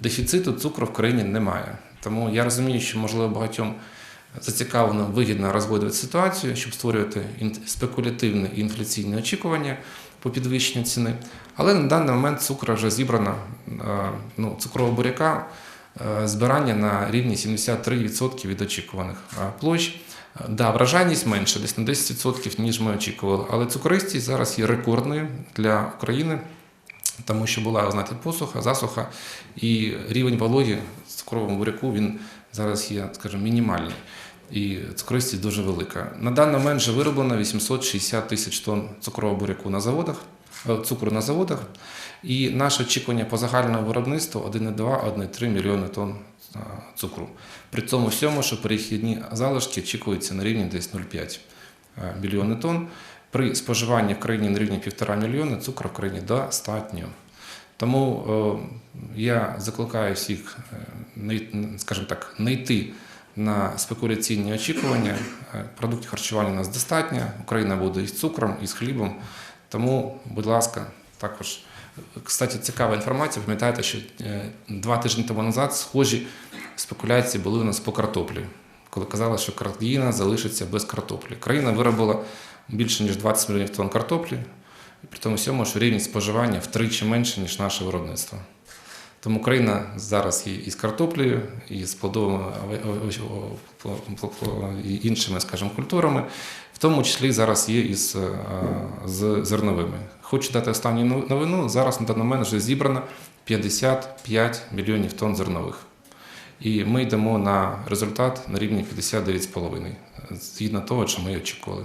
дефіциту цукру в країні немає. Тому я розумію, що можливо багатьом зацікавлено вигідно розводити ситуацію, щоб створювати спекулятивні і інфляційні очікування по підвищенню ціни. Але на даний момент цукра вже зібрано, е, ну, цукрового буряка збирання на рівні 73% від очікуваних площ. Да, вражайність менше, десь на 10%, ніж ми очікували. Але цукристість зараз є рекордною для України, тому що була знаєте, посуха, засуха, і рівень вологі в цукровому буряку він зараз є, скажімо, мінімальний. І цукристість дуже велика. На даний момент вже вироблено 860 тисяч тонн цукрового буряку на заводах, е, цукру на заводах. І наше очікування по загальному виробництву 1,2-1,3 мільйони тонн е, цукру. При цьому всьому, що перехідні залишки очікуються на рівні десь 0,5 е, мільйони тонн. При споживанні в країні на рівні 1,5 мільйона цукру в країні достатньо. Тому е, я закликаю всіх, е, скажімо так, не йти на спекуляційні очікування. Е, Продуктів харчування у нас достатньо. Україна буде із цукром, і з хлібом. Тому, будь ласка, також. Кстати, цікава інформація. Пам'ятаєте, що два тижні тому назад схожі спекуляції були у нас по картоплі, коли казали, що країна залишиться без картоплі. Країна виробила більше ніж 20 мільйонів тонн картоплі, і при тому всьому, що рівень споживання втричі менше, ніж наше виробництво. Тому Україна зараз і з картоплею, і з плодовими іншими, скажімо, культурами, в тому числі зараз є і з, е, з зерновими. Хочу дати останню ну- новину. Зараз на даний момент вже зібрано 55 мільйонів тонн зернових. І ми йдемо на результат на рівні 59,5, згідно того, що ми очікували.